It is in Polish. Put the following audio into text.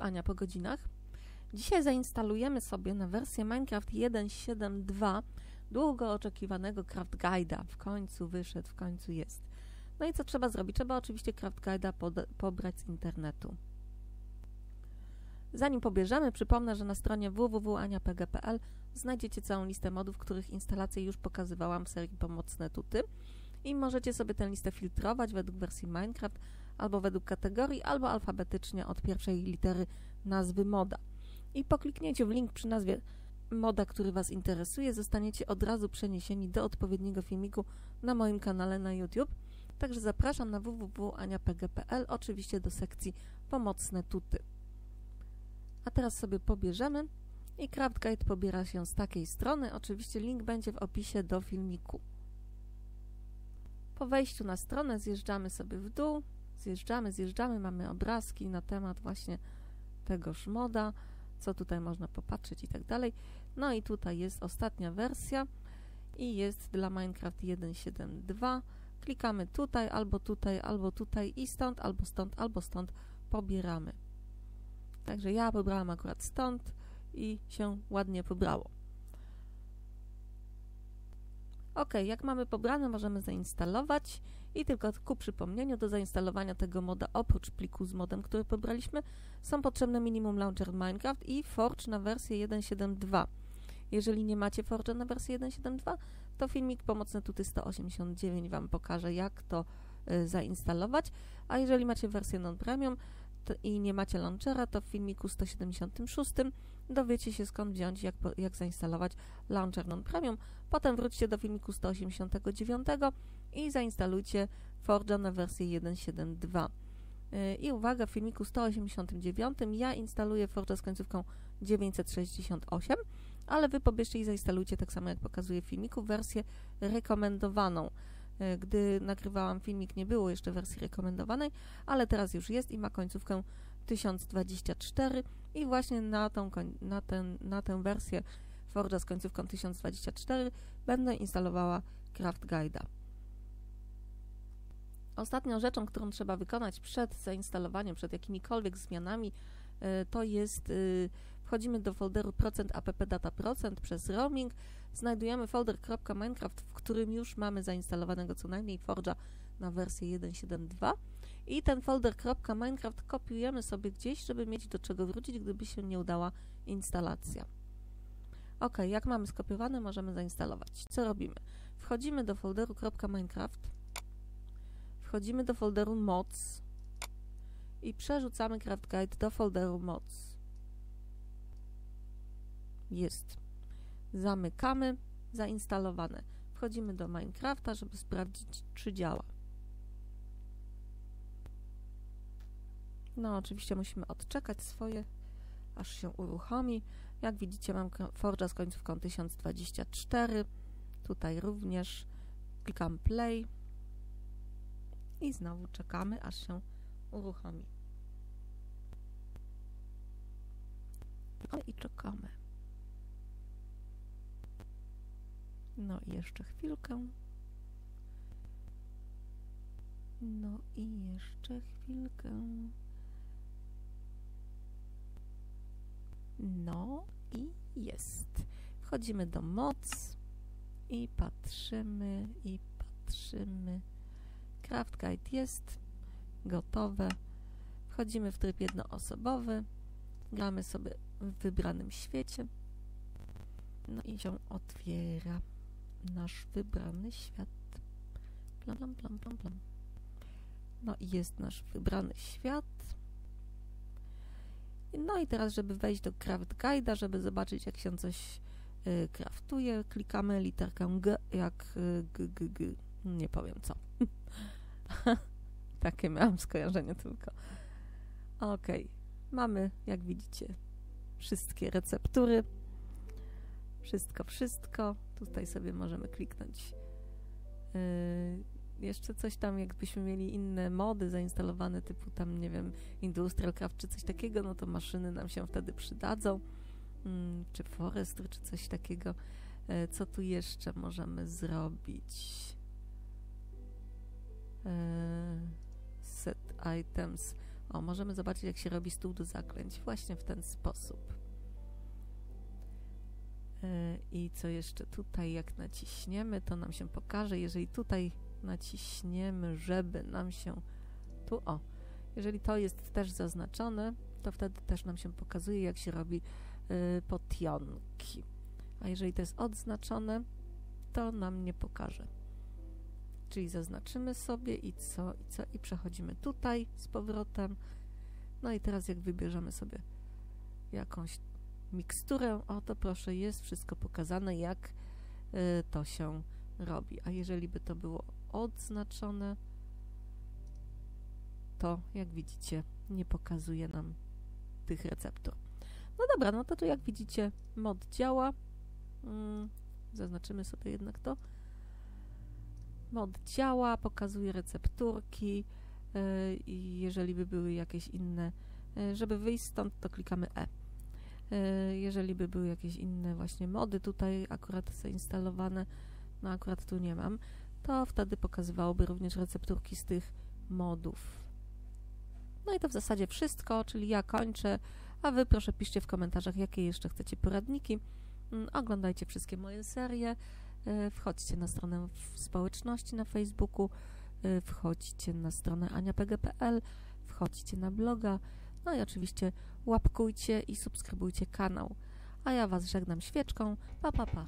Ania po godzinach. Dzisiaj zainstalujemy sobie na wersję Minecraft 1.7.2 długo oczekiwanego Craft Guide'a. W końcu wyszedł, w końcu jest. No i co trzeba zrobić? Trzeba oczywiście Craft Guide'a pobrać z internetu. Zanim pobierzemy, przypomnę, że na stronie www.aniapg.pl znajdziecie całą listę modów, których instalację już pokazywałam w serii Pomocne Tuty i możecie sobie tę listę filtrować według wersji Minecraft albo według kategorii, albo alfabetycznie od pierwszej litery nazwy moda. I po kliknięciu w link przy nazwie moda, który Was interesuje, zostaniecie od razu przeniesieni do odpowiedniego filmiku na moim kanale na YouTube. Także zapraszam na www.aniapg.pl, oczywiście do sekcji pomocne tuty. A teraz sobie pobierzemy i Craft Guide pobiera się z takiej strony. Oczywiście link będzie w opisie do filmiku. Po wejściu na stronę zjeżdżamy sobie w dół, zjeżdżamy, zjeżdżamy, mamy obrazki na temat właśnie tegoż moda, co tutaj można popatrzeć i tak dalej. No i tutaj jest ostatnia wersja i jest dla Minecraft 1.7.2. Klikamy tutaj, albo tutaj, albo tutaj i stąd, albo stąd, albo stąd pobieramy. Także ja pobrałam akurat stąd i się ładnie pobrało. Ok, jak mamy pobrane, możemy zainstalować i tylko ku przypomnieniu, do zainstalowania tego moda, oprócz pliku z modem, który pobraliśmy, są potrzebne minimum launcher Minecraft i Forge na wersję 1.7.2. Jeżeli nie macie Forge na wersję 1.7.2, to filmik pomocny tuty 189 Wam pokaże, jak to y, zainstalować, a jeżeli macie wersję non-premium, i nie macie launchera, to w filmiku 176 dowiecie się skąd wziąć, jak, jak zainstalować launcher non-premium. Potem wróćcie do filmiku 189 i zainstalujcie Forge'a na wersję 1.7.2. Y, I uwaga, w filmiku 189 ja instaluję Forge'a z końcówką 968, ale Wy pobierzcie i zainstalujcie tak samo jak pokazuję w filmiku wersję rekomendowaną. E, gdy nagrywałam filmik, nie było jeszcze wersji rekomendowanej, ale teraz już jest i ma końcówkę 1024 i właśnie na, tą, na, ten, na tę wersję Forge'a z końcówką 1024 będę instalowała Craft Guide'a. Ostatnią rzeczą, którą trzeba wykonać przed zainstalowaniem, przed jakimikolwiek zmianami, e, to jest y, wchodzimy do folderu procent app data procent przez roaming, znajdujemy folder .minecraft, w którym już mamy zainstalowanego co najmniej Forge'a na wersję 1.7.2 i ten folder .minecraft kopiujemy sobie gdzieś, żeby mieć do czego wrócić, gdyby się nie udała instalacja. Ok, jak mamy skopiowane, możemy zainstalować. Co robimy? Wchodzimy do folderu .minecraft, wchodzimy do folderu mods i przerzucamy Craft Guide do folderu mods jest. Zamykamy, zainstalowane. Wchodzimy do Minecrafta, żeby sprawdzić, czy działa. No, oczywiście musimy odczekać swoje, aż się uruchomi. Jak widzicie, mam Forge'a z końcówką 1024. Tutaj również klikam play i znowu czekamy, aż się uruchomi. I czekamy. No i jeszcze chwilkę. No i jeszcze chwilkę. No i jest. Wchodzimy do moc i patrzymy, i patrzymy. Craft Guide jest gotowe. Wchodzimy w tryb jednoosobowy. Gramy sobie w wybranym świecie. No i się otwiera nasz wybrany świat. Plam, plam, plam, plam, plam. No i jest nasz wybrany świat. No i teraz, żeby wejść do Craft Guide'a, żeby zobaczyć, jak się coś y, kraftuje, klikamy literkę G, jak y, G, G, G. Nie powiem co. Takie miałam skojarzenie tylko. Ok, mamy, jak widzicie, wszystkie receptury. Wszystko, wszystko. Tutaj sobie możemy kliknąć. Yy, jeszcze coś tam, jakbyśmy mieli inne mody zainstalowane, typu tam, nie wiem, Industrial Craft czy coś takiego, no to maszyny nam się wtedy przydadzą. Yy, czy Forestry, czy coś takiego. Yy, co tu jeszcze możemy zrobić? Yy, set items. O, możemy zobaczyć, jak się robi stół do zaklęć. Właśnie w ten sposób. E, I co jeszcze tutaj, jak naciśniemy, to nam się pokaże. Jeżeli tutaj naciśniemy, żeby nam się tu, o, jeżeli to jest też zaznaczone, to wtedy też nam się pokazuje, jak się robi y, potionki. A jeżeli to jest odznaczone, to nam nie pokaże. Czyli zaznaczymy sobie i co, i co, i przechodzimy tutaj z powrotem. No i teraz jak wybierzemy sobie jakąś miksturę, o to proszę, jest wszystko pokazane, jak y, to się robi. A jeżeli by to było odznaczone, to jak widzicie nie pokazuje nam tych receptur. No dobra, no to tu jak widzicie mod działa. Mm, zaznaczymy sobie jednak to. Mod działa, pokazuje recepturki yy, i jeżeli by były jakieś inne, yy, żeby wyjść stąd, to klikamy E. Yy, jeżeli by były jakieś inne właśnie mody tutaj akurat zainstalowane, no akurat tu nie mam, to wtedy pokazywałoby również recepturki z tych modów. No i to w zasadzie wszystko, czyli ja kończę, a Wy proszę piszcie w komentarzach, jakie jeszcze chcecie poradniki. Mm, oglądajcie wszystkie moje serie, e, wchodźcie na stronę społeczności na Facebooku, e, wchodźcie na stronę aniapg.pl, wchodźcie na bloga, no i oczywiście łapkujcie i subskrybujcie kanał. A ja Was żegnam świeczką. Pa, pa, pa.